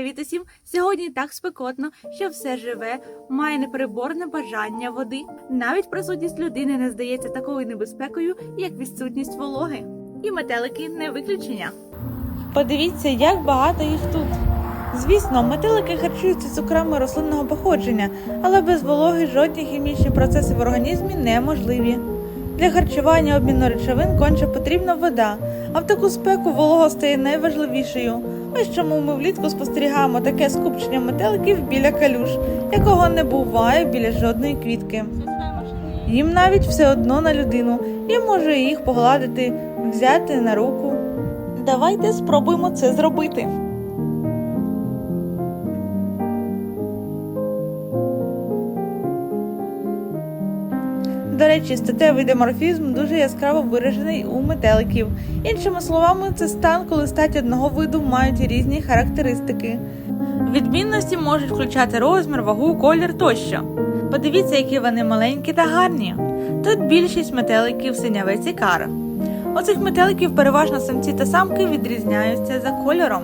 Привіт усім! Сьогодні так спекотно, що все живе має непереборне бажання води. Навіть присутність людини не здається такою небезпекою, як відсутність вологи. І метелики не виключення. Подивіться, як багато їх тут. Звісно, метелики харчуються цукрами рослинного походження, але без вологи жодні хімічні процеси в організмі неможливі. Для харчування обміну речовин конче потрібна вода, а в таку спеку волога стає найважливішою. Ось чому ми влітку спостерігаємо таке скупчення метеликів біля калюш, якого не буває біля жодної квітки. Їм навіть все одно на людину, і може їх погладити, взяти на руку. Давайте спробуємо це зробити. До речі, статевий деморфізм дуже яскраво виражений у метеликів. Іншими словами, це стан, коли статі одного виду мають різні характеристики. Відмінності можуть включати розмір, вагу, колір тощо. Подивіться, які вони маленькі та гарні. Тут більшість метеликів синявець і кара. Цих метеликів переважно самці та самки відрізняються за кольором.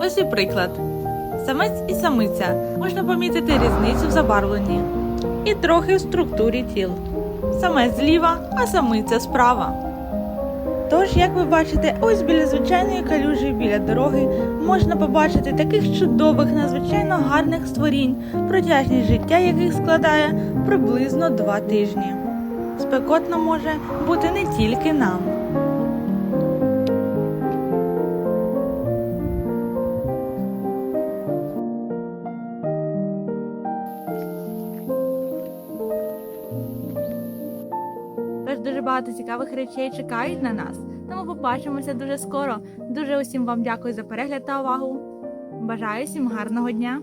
Ось і приклад. Самець і самиця можна помітити різницю в забарвленні і трохи в структурі тіл. Самець зліва, а самиця справа. Тож, як ви бачите, ось біля звичайної калюжі біля дороги можна побачити таких чудових, надзвичайно гарних створінь, протяжність життя яких складає приблизно два тижні. Спекотно може бути не тільки нам. Тож дуже багато цікавих речей чекають на нас. Тому побачимося дуже скоро. Дуже усім вам дякую за перегляд та увагу. Бажаю всім гарного дня!